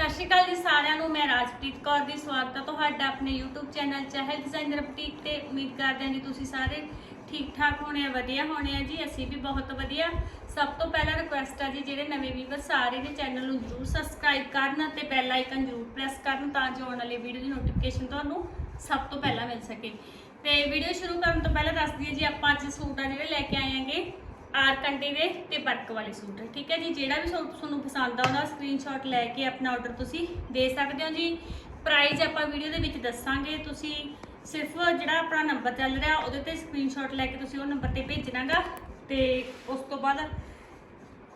ਸਤਿ ਸ਼੍ਰੀ ਅਕਾਲ ਜੀ ਸਾਰਿਆਂ ਨੂੰ, ਮੈਂ ਰਾਜਪ੍ਰੀਤ ਕੌਰ ਦੀ, ਸਵਾਗਤ ਹੈ ਤੁਹਾਡਾ ਆਪਣੇ YouTube channel Chahal designer boutique ਤੇ। ਉਮੀਦ ਕਰਦੇ ਹਾਂ ਜੀ ਤੁਸੀਂ ਸਾਰੇ ਠੀਕ ਠਾਕ ਹੋਣੇ ਆ, ਵਧੀਆ ਹੋਣੇ ਆ ਜੀ, ਅਸੀਂ ਵੀ ਬਹੁਤ ਵਧੀਆ। ਸਭ ਤੋਂ ਪਹਿਲਾਂ ਰਿਕੁਐਸਟ ਆ ਜੀ, ਜਿਹੜੇ ਨਵੇਂ ਵੀਵਰ ਸਾਰੇ ਨੇ, ਚੈਨਲ ਨੂੰ ਜਰੂਰ ਸਬਸਕ੍ਰਾਈਬ ਕਰਨ ਅਤੇ ਬੈਲ ਆਈਕਨ ਜਰੂਰ ਪ੍ਰੈਸ ਕਰਨ ਤਾਂ ਜੋ ਆਉਣ ਵਾਲੀ ਵੀਡੀਓ ਦੀ ਨੋਟੀਫਿਕੇਸ਼ਨ ਤੁਹਾਨੂੰ ਸਭ ਤੋਂ ਪਹਿਲਾਂ ਮਿਲ ਸਕੇ। ਤੇ ਵੀਡੀਓ ਸ਼ੁਰੂ ਕਰਨ ਤੋਂ ਪਹਿਲਾਂ ਦੱਸ ਦਈਏ ਜੀ, ਆਪਾਂ ਅੱਜ ਸੂਟ ਆ ਜਿਹੜੇ ਲੈ ਕੇ ਆਏ ਆਂਗੇ ਆਰ ਕੰਟੀ ਦੇ ਤੇ ਵਰਕ ਵਾਲੇ ਸੂਟ, ਠੀਕ ਹੈ ਜੀ? ਜਿਹੜਾ ਵੀ ਸੂਟ ਤੁਹਾਨੂੰ ਪਸੰਦ ਆ ਉਹਦਾ ਸਕਰੀਨਸ਼ਾਟ ਲੈ ਕੇ ਆਪਣਾ ਆਰਡਰ ਤੁਸੀਂ ਦੇ ਸਕਦੇ ਹੋ ਜੀ। ਪ੍ਰਾਈਸ ਆਪਾਂ ਵੀਡੀਓ ਦੇ ਵਿੱਚ ਦੱਸਾਂਗੇ। ਤੁਸੀਂ ਸਿਰਫ ਜਿਹੜਾ ਆਪਣਾ ਨੰਬਰ ਚੱਲ ਰਿਹਾ, ਉਹਦੇ ਤੇ ਸਕਰੀਨਸ਼ਾਟ ਲੈ ਕੇ ਤੁਸੀਂ ਉਹ ਨੰਬਰ ਤੇ ਭੇਜਣਾਗਾ ਤੇ ਉਸ ਤੋਂ ਬਾਅਦ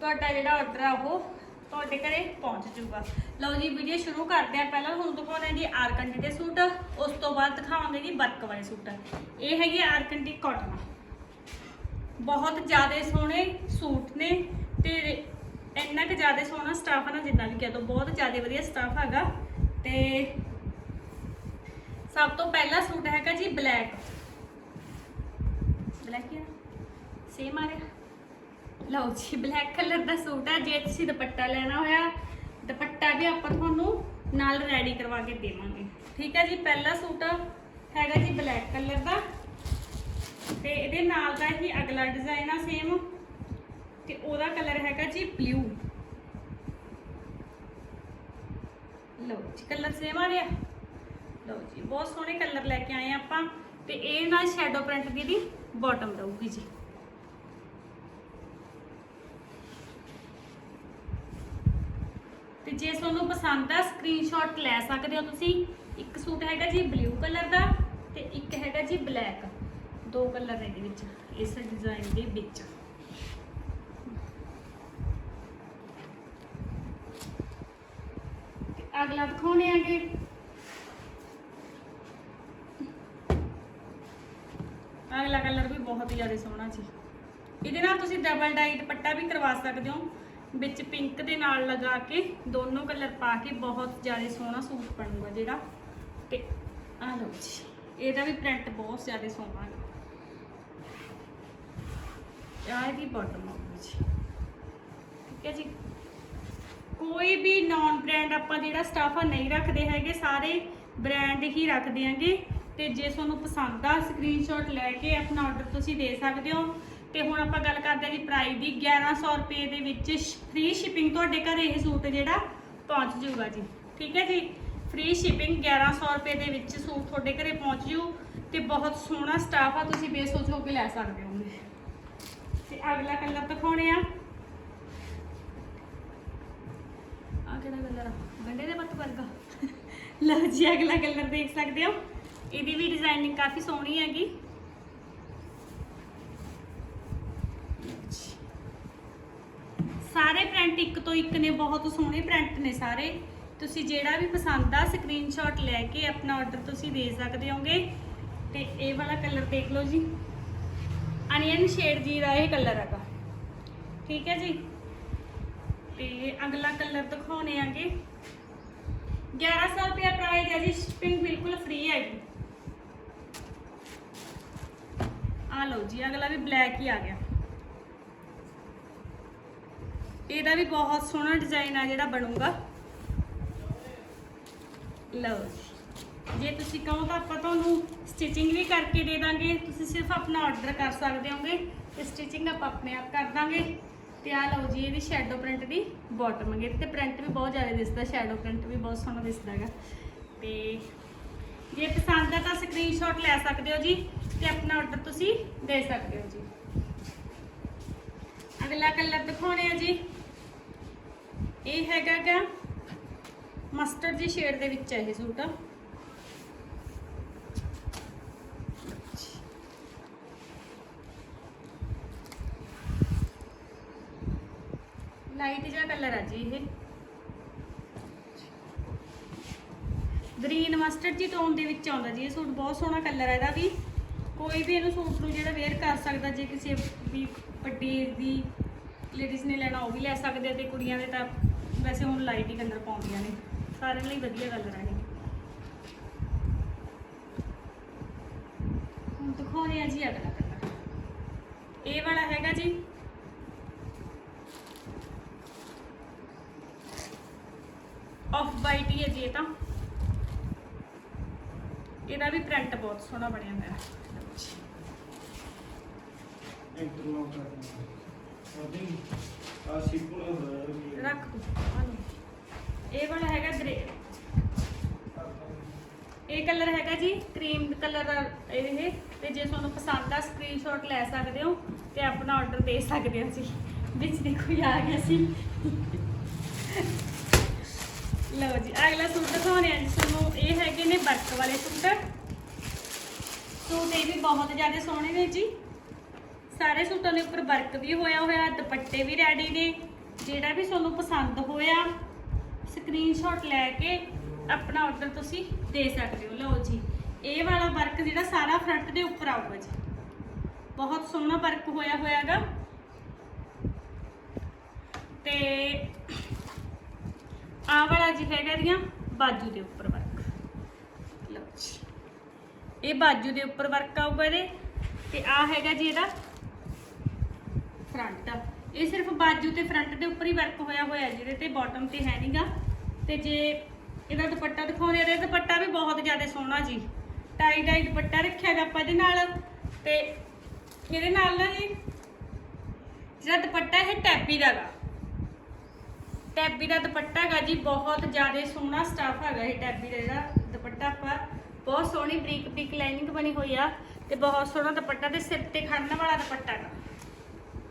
ਤੁਹਾਡਾ ਜਿਹੜਾ ਆਰਡਰ ਆ, ਉਹ ਤੁਹਾਡੇ ਘਰੇ ਪਹੁੰਚ ਜਾਊਗਾ। ਲਓ ਜੀ ਵੀਡੀਓ ਸ਼ੁਰੂ ਕਰਦੇ ਆ ਪਹਿਲਾਂ ਤੁਹਾਨੂੰ ਦਿਖਾਉਣਾ ਜੀ ਆਰਕੰਡੀ ਦੇ ਸੂਟ। ਉਸ ਤੋਂ ਬਾਅਦ ਦਿਖਾਵਾਂਗੇ ਜੀ ਵਰਕ ਵਾਲੇ ਸੂਟ। ਇਹ ਹੈਗੀ ਆਰਕੰਡੀ ਕਾਟਨ ਬਹੁਤ ਜ਼ਿਆਦਾ ਸੋਹਣੇ ਸੂਟ ਨੇ ਤੇ ਇੰਨਾ ਕਿ ਜ਼ਿਆਦਾ ਸੋਹਣਾ ਸਟਾਫ ਹੈ ਨਾ, ਜਿੰਨਾ ਵੀ ਕਹਿ ਦੋ, ਬਹੁਤ ਜ਼ਿਆਦਾ ਵਧੀਆ ਸਟਾਫ ਹੈਗਾ। ਤੇ ਸਭ ਤੋਂ ਪਹਿਲਾ ਸੂਟ ਹੈਗਾ ਜੀ ਬਲੈਕ ਬਲੈਕ ਹੀ ਸੇਮ ਆ ਰਿਹਾ? ਲਓ ਜੀ ਬਲੈਕ ਕਲਰ ਦਾ ਸੂਟ ਹੈ ਜੇ ਤੁਸੀਂ ਦੁਪੱਟਾ ਲੈਣਾ ਹੋਇਆ, ਦੁਪੱਟਾ ਵੀ ਆਪਾਂ ਤੁਹਾਨੂੰ ਨਾਲ ਰੈਡੀ ਕਰਵਾ ਕੇ ਦੇਵਾਂਗੇ। ਠੀਕ ਹੈ ਜੀ, ਪਹਿਲਾ ਸੂਟ ਹੈਗਾ ਜੀ ਬਲੈਕ ਕਲਰ ਦਾ। ਤੇ ਇਹਦੇ ਨਾਲ ਦਾ ਹੀ ਅਗਲਾ ਡਿਜ਼ਾਈਨ ਆ ਸੇਮ ਤੇ ਉਹਦਾ ਕਲਰ ਹੈਗਾ ਜੀ ਬਲੂ ਲਓ ਜੀ ਕਲਰ ਸੇਮ ਆ ਰਿਹਾ। ਲਓ ਜੀ, ਬਹੁਤ ਸੋਹਣੇ ਕਲਰ ਲੈ ਕੇ ਆਏ ਆ ਆਪਾਂ। ਤੇ ਇਹ ਨਾਲ ਸ਼ੈਡੋ ਪ੍ਰਿੰਟ ਦੀ ਦੀ ਬਾਟਮ ਰਹੂਗੀ ਜੀ। ਤੇ ਜੇ ਤੁਹਾਨੂੰ ਪਸੰਦ ਆ ਸਕਰੀਨਸ਼ਾਟ ਲੈ ਸਕਦੇ ਹੋ ਤੁਸੀਂ। ਇੱਕ ਸੂਟ ਹੈਗਾ ਜੀ ਬਲੂ ਕਲਰ ਦਾ ਤੇ ਇੱਕ ਹੈਗਾ ਜੀ ਬਲੈਕ ਦੋ ਕਲਰ ਨੇ ਇਹਦੇ ਵਿੱਚ, ਇਸ ਡਿਜ਼ਾਈਨ ਦੇ ਵਿੱਚ। ਅਗਲਾ ਦਿਖਾਉਣੇ ਆਗੇ। ਅਗਲਾ ਕਲਰ ਵੀ ਬਹੁਤ ਹੀ ਜ਼ਿਆਦਾ ਸੋਹਣਾ ਸੀ। ਇਹਦੇ ਨਾਲ ਤੁਸੀਂ ਡਬਲ ਡਾਈ ਦੁਪੱਟਾ ਵੀ ਕਰਵਾ ਸਕਦੇ ਹੋ। ਵਿੱਚ ਪਿੰਕ ਦੇ ਨਾਲ ਲਗਾ ਕੇ ਦੋਨੋਂ ਕਲਰ ਪਾ ਕੇ ਬਹੁਤ ਜ਼ਿਆਦਾ ਸੋਹਣਾ ਸੂਟ ਬਣੂਗਾ ਜਿਹੜਾ। ਤੇ ਆ ਲਓ ਜੀ, ਇਹਦਾ ਵੀ ਪ੍ਰਿੰਟ ਬਹੁਤ ਜ਼ਿਆਦਾ ਸੋਹਣਾ ਹੈ। ਆਹ ਦੀ ਬਾਟਮ ਆਉਗੀ ਜੀ। ਠੀਕ ਹੈ ਜੀ। ਕੋਈ ਵੀ ਨਾਨ ਬ੍ਰਾਂਡ ਆਪਾਂ ਜਿਹੜਾ ਸਟਾਫ ਆ ਨਹੀਂ ਰੱਖਦੇ ਹੈਗੇ, ਸਾਰੇ ਬ੍ਰਾਂਡ ਹੀ ਰੱਖਦੇ ਆਂਗੇ ਤੇ ਜੇ ਤੁਹਾਨੂੰ ਪਸੰਦ ਆ ਸਕਰੀਨਸ਼ਾਟ ਲੈ ਕੇ ਆਪਣਾ ਆਰਡਰ ਤੁਸੀਂ ਦੇ ਸਕਦੇ ਹੋ। ਤੇ ਹੁਣ ਆਪਾਂ ਗੱਲ ਕਰਦੇ ਹਾਂ ਜੀ ਪ੍ਰਾਈਸ ਦੀ। 1100 ਰੁਪਏ ਦੇ ਵਿੱਚ ਫ੍ਰੀ ਸ਼ਿਪਿੰਗ ਤੁਹਾਡੇ ਘਰ ਇਹ ਸੂਟ ਜਿਹੜਾ ਪਹੁੰਚ ਜਾਊਗਾ ਜੀ। ਠੀਕ ਹੈ ਜੀ? ਫ੍ਰੀ ਸ਼ਿਪਿੰਗ 1100 ਰੁਪਏ ਦੇ ਵਿੱਚ ਸੂਟ ਤੁਹਾਡੇ ਘਰੇ ਪਹੁੰਚ ਜੂ। ਤੇ ਬਹੁਤ ਸੋਹਣਾ ਸਟਾਫ ਆ, ਤੁਸੀਂ ਬੇਸੋਚ ਹੋ ਕੇ ਲੈ ਸਕਦੇ ਹੋਗੇ। ਤੇ ਅਗਲਾ ਕਲਰ ਦਿਖਾਉਣੇ ਆ। ਆ ਕਿਹੜਾ ਕਲਰ ਆ? ਗੰਡੇ ਦੇ ਪੱਤ ਵਰਗਾ। ਲਓ ਜੀ ਅਗਲਾ ਕਲਰ ਦੇਖ ਸਕਦੇ ਹੋ। ਇਹਦੀ ਵੀ ਡਿਜ਼ਾਈਨਿੰਗ ਕਾਫੀ ਸੋਹਣੀ ਹੈਗੀ। ਸਾਰੇ ਪ੍ਰਿੰਟ ਇੱਕ ਤੋਂ ਇੱਕ ਨੇ ਬਹੁਤ ਸੋਹਣੇ ਪ੍ਰਿੰਟ ਨੇ ਸਾਰੇ। ਤੁਸੀਂ ਜਿਹੜਾ ਵੀ ਪਸੰਦ ਆ ਸਕਰੀਨਸ਼ਾਟ ਲੈ ਕੇ ਆਪਣਾ ਆਰਡਰ ਤੁਸੀਂ ਦੇ ਸਕਦੇ ਹੋਗੇ। ਤੇ ਇਹ ਵਾਲਾ ਕਲਰ ਦੇਖ ਲਓ ਜੀ। ਅਨੀਅਨ ਸ਼ੇਡ ਜੀ ਦਾ ਇਹ ਕਲਰ ਹੈਗਾ। ਠੀਕ ਹੈ ਜੀ? ਤੇ ਅਗਲਾ ਕਲਰ ਦਿਖਾਉਣੇ ਆਗੇ। 1100 ਰੁਪਏ ਪ੍ਰਾਈਸ ਹੈ ਜੀ ਸ਼ਿਪਿੰਗ ਬਿਲਕੁਲ ਫ੍ਰੀ ਹੈ ਜੀ। ਆ ਲਓ ਜੀ, ਅਗਲਾ ਵੀ ਬਲੈਕ ਹੀ ਆ ਗਿਆ। ਇਹਦਾ ਵੀ ਬਹੁਤ ਸੋਹਣਾ ਡਿਜ਼ਾਈਨ ਆ ਜਿਹੜਾ ਬਣੂਗਾ। ਲਓ ਜੀ। ਜੇ ਤੁਸੀਂ ਕਹੋ ਤਾਂ ਆਪਾਂ ਤੁਹਾਨੂੰ ਸਟਿਚਿੰਗ ਵੀ ਕਰਕੇ ਦੇ ਦਾਂਗੇ। ਤੁਸੀਂ ਸਿਰਫ ਆਪਣਾ ਆਰਡਰ ਕਰ ਸਕਦੇ ਹੋਗੇ। ਤੇ ਸਟਿਚਿੰਗ ਆਪਾਂ ਆਪਣੇ ਆਪ ਕਰ ਦਾਂਗੇ। ਤੇ ਆ ਲਓ ਜੀ, ਇਹਦੀ ਸ਼ੈਡੋ ਪ੍ਰਿੰਟ ਦੀ ਬਾਟਮ ਹੈਗੀ। ਤੇ ਪ੍ਰਿੰਟ ਵੀ ਬਹੁਤ ਜ਼ਿਆਦਾ ਦਿਸਦਾ ਸ਼ੈਡੋ ਪ੍ਰਿੰਟ ਵੀ ਬਹੁਤ ਸੋਹਣਾ ਦਿਸਦਾ ਹੈਗਾ। ਤੇ ਜੇ ਪਸੰਦ ਆ ਤਾਂ ਸਕਰੀਨਸ਼ਾਟ ਲੈ ਸਕਦੇ ਹੋ ਜੀ। ਤੇ ਆਪਣਾ ਆਰਡਰ ਤੁਸੀਂ ਦੇ ਸਕਦੇ ਹੋ ਜੀ। ਅਗਲਾ ਕਲਰ ਦਿਖਾਉਣੇ ਆ ਜੀ। ਇਹ ਹੈਗਾ ਮਸਟਰਡ ਜੀ ਸ਼ੇਡ ਦੇ ਵਿੱਚ ਹੈ ਇਹ ਸੂਟ। ਲਾਈਟ ਜਿਹਾ ਕਲਰ ਆ ਜੀ ਇਹ। ਗ੍ਰੀਨ ਮਸਟਰਡ ਜੀ ਟੋਨ ਦੇ ਵਿੱਚ ਆਉਂਦਾ ਜੀ ਇਹ ਸੂਟ, ਬਹੁਤ ਸੋਹਣਾ ਕਲਰ ਹੈ ਇਹਦਾ ਵੀ। ਕੋਈ ਵੀ ਇਹਨੂੰ ਸੂਟ ਨੂੰ ਜਿਹੜਾ ਵੇਅਰ ਕਰ ਸਕਦਾ, ਜੇ ਕਿਸੇ ਵੀ ਵੱਡੀ ਦੀ ਲੇਡੀਜ਼ ਨੇ ਲੈਣਾ, ਉਹ ਵੀ ਲੈ ਸਕਦੇ ਤੇ ਕੁੜੀਆਂ ਦੇ ਤਾਂ ਵੈਸੇ ਹੁਣ ਲਾਈਟ ਹੀ ਕਲਰ ਪਾਉਂਦੀਆਂ ਨੇ। ਸਾਰਿਆਂ ਲਈ ਵਧੀਆ ਕਲਰ ਹੈ ਹੁਣ ਦਿਖਾਉਂਦੇ ਆ ਜੀ ਅਗਲਾ ਕਲਰ। ਇਹ ਵਾਲਾ ਹੈਗਾ ਜੀ ਵਾਈਟ ਹੀ ਹੈ ਜੀ ਇਹ ਤਾਂ। ਇਹਦਾ ਵੀ ਪ੍ਰਿੰਟ ਬਹੁਤ ਸੋਹਣਾ ਬਣਿਆ ਹੋਇਆ ਇੰਟਰਲੌਕ ਆ ਰੱਖ ਆਹ। ਇਹ ਵਾਲਾ ਹੈਗਾ ਗ੍ਰੇ ਇਹ ਕਲਰ ਹੈਗਾ ਜੀ ਕਰੀਮ ਕਲਰ ਦਾ ਇਹ। ਤੇ ਜੇ ਤੁਹਾਨੂੰ ਪਸੰਦ ਆ ਸਕਰੀਨਸ਼ਾਟ ਲੈ ਸਕਦੇ ਹੋ ਤੇ ਆਪਣਾ ਆਰਡਰ ਦੇ ਸਕਦੇ ਹੋ ਜੀ ਵਿੱਚ ਦੇਖੋ ਆ ਗਿਆ ਸੀ। ਲਓ ਜੀ, ਅਗਲਾ ਸੂਟ ਦਿਖਾਉਣੇ ਆ ਜੀ ਤੁਹਾਨੂੰ। ਇਹ ਹੈਗੇ ਨੇ ਵਰਕ ਵਾਲੇ ਸੂਟ। ਸੂਟ ਇਹ ਵੀ ਬਹੁਤ ਜ਼ਿਆਦਾ ਸੋਹਣੇ ਨੇ ਜੀ। ਸਾਰੇ ਸੂਟਾਂ ਦੇ ਉੱਪਰ ਵਰਕ ਵੀ ਹੋਇਆ ਹੋਇਆ, ਦੁਪੱਟੇ ਵੀ ਰੈਡੀ ਨੇ। ਜਿਹੜਾ ਵੀ ਤੁਹਾਨੂੰ ਪਸੰਦ ਹੋਇਆ ਸਕਰੀਨਸ਼ਾਟ ਲੈ ਕੇ ਆਪਣਾ ਆਰਡਰ ਤੁਸੀਂ ਦੇ ਸਕਦੇ ਹੋ। ਲਓ ਜੀ, ਇਹ ਵਾਲਾ ਵਰਕ ਜਿਹੜਾ ਸਾਰਾ ਫਰੰਟ ਦੇ ਉੱਪਰ ਆਊਗਾ ਜੀ। ਬਹੁਤ ਸੋਹਣਾ ਵਰਕ ਹੋਇਆ ਹੋਇਆਗਾ ਤੇ ਆਹ ਵਾਲਾ ਜੀ ਹੈਗਾ ਦੀਆਂ ਬਾਜੂ ਦੇ ਉੱਪਰ ਵਰਕ ਲਓ ਜੀ। ਇਹ ਬਾਜੂ ਦੇ ਉੱਪਰ ਵਰਕ ਆਊਗਾ ਇਹਦੇ। ਤੇ ਆ ਹੈਗਾ ਜੀ ਇਹਦਾ ਫਰੰਟ ਇਹ ਸਿਰਫ ਬਾਜੂ ਤੇ ਫਰੰਟ ਦੇ ਉੱਪਰ ਹੀ ਵਰਕ ਹੋਇਆ ਹੋਇਆ ਜਿਹਦੇ ਤੇ ਬਾਟਮ ਤੇ ਹੈ ਨਹੀਂਗਾ ਤੇ ਜੇ ਇਹਦਾ ਦੁਪੱਟਾ ਦਿਖਾਉਂਦੇ ਆ ਇਹਦਾ ਦੁਪੱਟਾ ਵੀ ਬਹੁਤ ਜ਼ਿਆਦਾ ਸੋਹਣਾ ਜੀ। ਟਾਈ ਡਾਈ ਦੁਪੱਟਾ ਰੱਖਿਆ ਗਾ ਆਪਾਂ ਇਹਦੇ ਨਾਲ। ਤੇ ਇਹਦੇ ਨਾਲ ਨਾ ਜੀ ਜਿਹੜਾ ਦੁਪੱਟਾ ਇਹ ਟੈਪੀ ਦਾ ਗਾ। ਟੈਬੀ ਦਾ ਦੁਪੱਟਾ ਹੈਗਾ ਜੀ, ਬਹੁਤ ਜ਼ਿਆਦਾ ਸੋਹਣਾ ਸਟਾਫ ਹੈਗਾ ਇਹ ਟੈਬੀ ਦਾ ਜਿਹੜਾ ਦੁਪੱਟਾ ਆਪਾਂ, ਬਹੁਤ ਸੋਹਣੀ ਬਰੀਕ ਬਰੀਕ ਲਾਈਨਿੰਗ ਬਣੀ ਹੋਈ ਆ ਤੇ ਬਹੁਤ ਸੋਹਣਾ ਦੁਪੱਟਾ ਤੇ ਸਿਰ ਤੇ ਖੜਨ ਵਾਲਾ ਦੁਪੱਟਾ ਹੈਗਾ।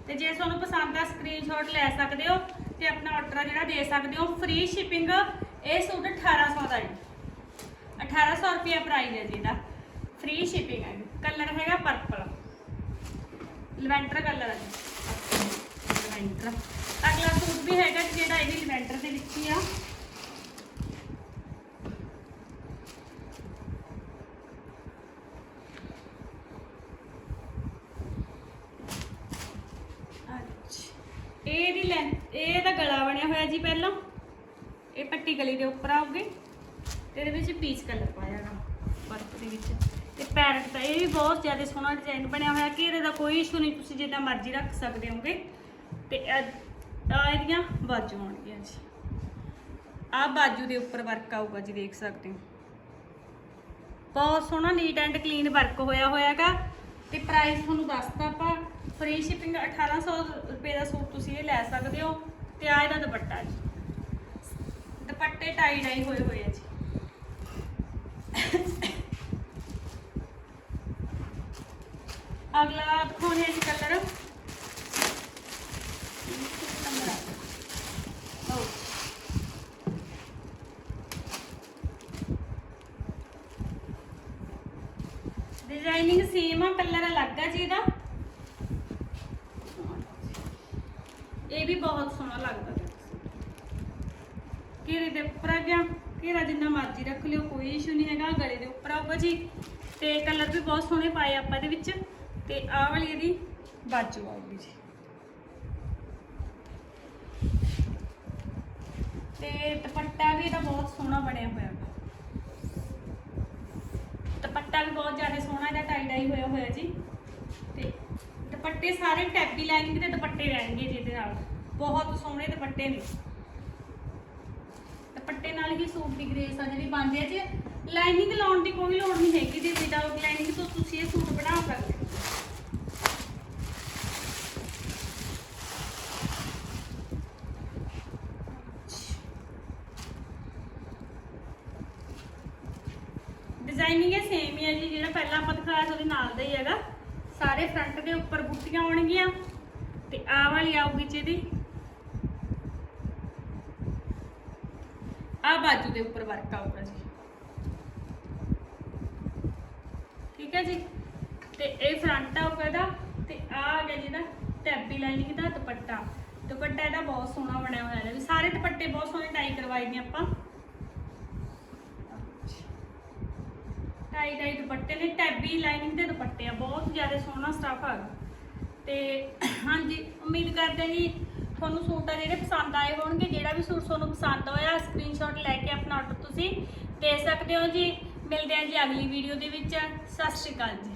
ਤੇ ਜੇ ਤੁਹਾਨੂੰ ਪਸੰਦ ਆ ਸਕਰੀਨਸ਼ਾਟ ਲੈ ਸਕਦੇ ਹੋ ਤੇ ਆਪਣਾ ਆਰਡਰ ਜਿਹੜਾ ਦੇ ਸਕਦੇ ਹੋ ਫ੍ਰੀ ਸ਼ਿਪਿੰਗ ਇਹ ਸੂਟ 1800 ਦਾ ਹੈ 1800 ਰੁਪਏ ਪ੍ਰਾਈਸ ਹੈ ਜੀ ਇਹਦਾ। ਫ੍ਰੀ ਸ਼ਿਪਿੰਗ ਹੈ ਕਲਰ ਹੈਗਾ ਪਰਪਲ ਲਵੈਂਡਰ ਕਲਰ ਹੈ ਲਵੈਂਡਰ ਅਗਲਾ ਸੂਟ ਵੀ ਹੈਗਾ ਜਿਹੜਾ ਇਹ ਵੀ ਲਵੈਂਡਰ ਦੇ ਵਿੱਚ ਹੀ ਆ। ਇਹ ਇਹਦੀ ਲੈਂਥ ਇਹ ਇਹਦਾ ਗਲਾ ਬਣਿਆ ਹੋਇਆ ਜੀ ਪਹਿਲਾਂ। ਇਹ ਪੱਟੀ ਗਲੀ ਦੇ ਉੱਪਰ ਆਉਗੇ ਤੇ ਇਹਦੇ ਵਿੱਚ ਪੀਚ ਕਲਰ ਪਾਇਆ ਗਾ ਵਰਕ ਦੇ ਵਿੱਚ। ਤੇ ਪੈਰਟ ਦਾ ਇਹ ਵੀ ਬਹੁਤ ਜ਼ਿਆਦਾ ਸੋਹਣਾ ਡਿਜ਼ਾਈਨ ਬਣਿਆ ਹੋਇਆ। ਕਿ ਇਹਦਾ ਕੋਈ ਇਸ਼ੂ ਨਹੀਂ, ਤੁਸੀਂ ਜਿੱਦਾਂ ਮਰਜ਼ੀ ਰੱਖ ਸਕਦੇ ਹੋਗੇ ਤੇ ਆ ਇਹਦੀਆਂ ਬਾਜੂ ਆਉਣਗੀਆਂ ਜੀ। ਆ ਬਾਜੂ ਦੇ ਉੱਪਰ ਵਰਕ ਆਊਗਾ ਜੀ, ਦੇਖ ਸਕਦੇ ਹੋ। ਬਹੁਤ ਸੋਹਣਾ ਨੀਟ ਐਂਡ ਕਲੀਨ ਵਰਕ ਹੋਇਆ ਹੋਇਆਗਾ ਤੇ ਪ੍ਰਾਈਸ ਤੁਹਾਨੂੰ ਦੱਸਤਾ ਆਪਾਂ ਫ੍ਰੀ ਸ਼ਿਪਿੰਗ 1800 ਰੁਪਏ ਦਾ ਸੂਟ ਤੁਸੀਂ ਇਹ ਲੈ ਸਕਦੇ ਹੋ। ਤੇ ਆ ਇਹਦਾ ਦੁਪੱਟਾ ਜੀ। ਦੁਪੱਟੇ ਟਾਈ ਡਾਈ ਹੋਏ ਹੋਏ ਆ ਜੀ। ਅਗਲਾ ਦਿਖਾਉਣੇ ਜੀ ਕਲਰ ਡਿਜ਼ਾਈਨਿੰਗ ਸੇਮ ਆ ਕਲਰ ਅਲੱਗ ਆ ਜੀ ਇਹਦਾ ਇਹ ਵੀ ਬਹੁਤ ਸੋਹਣਾ ਲੱਗਦਾ ਘੇਰੇ ਦੇ ਉੱਪਰ ਆ ਗਿਆ। ਘੇਰਾ ਜਿੰਨਾ ਮਰਜ਼ੀ ਰੱਖ ਲਿਓ, ਕੋਈ ਇਸ਼ੂ ਨਹੀਂ ਹੈਗਾ। ਗਲੇ ਦੇ ਉੱਪਰ ਆਊਗਾ ਜੀ। ਤੇ ਕਲਰ ਵੀ ਬਹੁਤ ਸੋਹਣੇ ਪਾਏ ਆਪਾਂ ਇਹਦੇ ਵਿੱਚ। ਤੇ ਆਹ ਵਾਲੀ ਇਹਦੀ ਬਾਜੂ ਆਊਗੀ ਜੀ। ਤੇ ਦੁਪੱਟਾ ਵੀ ਇਹਦਾ ਬਹੁਤ ਸੋਹਣਾ ਬਣਿਆ ਹੋਇਆ ਦੁਪੱਟਾ ਵੀ ਬਹੁਤ ਜ਼ਿਆਦਾ ਸੋਹਣਾ ਇਹਦਾ ਟਾਈ ਡਾਈ ਹੋਇਆ ਹੋਇਆ ਜੀ। ਤੇ ਦੁਪੱਟੇ ਸਾਰੇ ਟੈਪੀ ਲਾਈਨਿੰਗ ਦੇ ਦੁਪੱਟੇ ਰਹਿਣਗੇ ਜਿਹਦੇ ਨਾਲ। ਬਹੁਤ ਸੋਹਣੇ ਦੁਪੱਟੇ ਨੇ। ਦੁਪੱਟੇ ਨਾਲ ਹੀ ਸੂਟ ਦੀ ਗ੍ਰੇਸ ਆ ਜਿਹੜੀ ਬਣਦੀ ਹੈ ਜੀ। ਲਾਈਨਿੰਗ ਲਾਉਣ ਦੀ ਕੋਈ ਲੋੜ ਨਹੀਂ ਹੈਗੀ ਜੀ ਵਿਦਆਊਟ ਲਾਈਨਿੰਗ ਤੋਂ ਤੁਸੀਂ ਇਹ ਸੂਟ ਬਣਾ ਸਕਦੇ ਡਿਜ਼ਾਈਨਿੰਗ ਇਹ ਸੇਮ ਹੀ ਹੈ ਜੀ, ਜਿਹੜਾ ਪਹਿਲਾਂ ਆਪਾਂ ਦਿਖਾਇਆ ਸੀ ਉਹਦੇ ਨਾਲ ਦਾ ਹੀ ਹੈਗਾ। ਸਾਰੇ ਫਰੰਟ ਦੇ ਉੱਪਰ ਬੁੱਟੀਆਂ ਆਉਣਗੀਆਂ ਤੇ ਆਹ ਵਾਲੀ ਆਊਗੀ ਜੀ ਇਹਦੀ। ਆਹ ਬਾਜੂ ਦੇ ਉੱਪਰ ਵਰਕ ਆਊਗਾ ਜੀ। ਠੀਕ ਹੈ ਜੀ? ਤੇ ਇਹ ਫਰੰਟ ਆਊਗਾ ਇਹਦਾ ਤੇ ਆਹ ਆ ਗਿਆ ਜੀ ਜਿਹਦਾ ਟੈਬੀ ਲਾਈਨਿੰਗ ਦਾ ਦੁਪੱਟਾ। ਦੁਪੱਟਾ ਇਹਦਾ ਬਹੁਤ ਸੋਹਣਾ ਬਣਿਆ ਹੋਇਆ ਹੈ ਸਾਰੇ ਦੁਪੱਟੇ ਬਹੁਤ ਸੋਹਣੇ ਟਾਈ ਕਰਵਾਏ ਨੇ ਆਪਾਂ। ਟਾਈ ਟਾਈ ਦੁਪੱਟੇ ਨੇ, ਟੈਬੀ ਲਾਈਨਿੰਗ ਦੇ ਦੁਪੱਟੇ ਆ, ਬਹੁਤ ਜ਼ਿਆਦਾ ਸੋਹਣਾ ਸਟਾਫ ਆ। ਤੇ ਹਾਂਜੀ, ਉਮੀਦ ਕਰਦੇ ਜੀ ਤੁਹਾਨੂੰ ਸੂਟ ਆ ਜਿਹੜੇ ਪਸੰਦ ਆਏ ਹੋਣਗੇ, ਜਿਹੜਾ ਵੀ ਸੂਟ ਤੁਹਾਨੂੰ ਪਸੰਦ ਹੋਇਆ ਸਕਰੀਨਸ਼ਾਟ ਲੈ ਕੇ ਆਪਣਾ ਆਰਡਰ ਤੁਸੀਂ ਦੇ ਸਕਦੇ ਹੋ ਜੀ। ਮਿਲਦੇ ਹਾਂ ਜੀ ਅਗਲੀ ਵੀਡੀਓ ਦੇ ਵਿੱਚ। ਸਤਿ ਸ਼੍ਰੀ ਅਕਾਲ ਜੀ।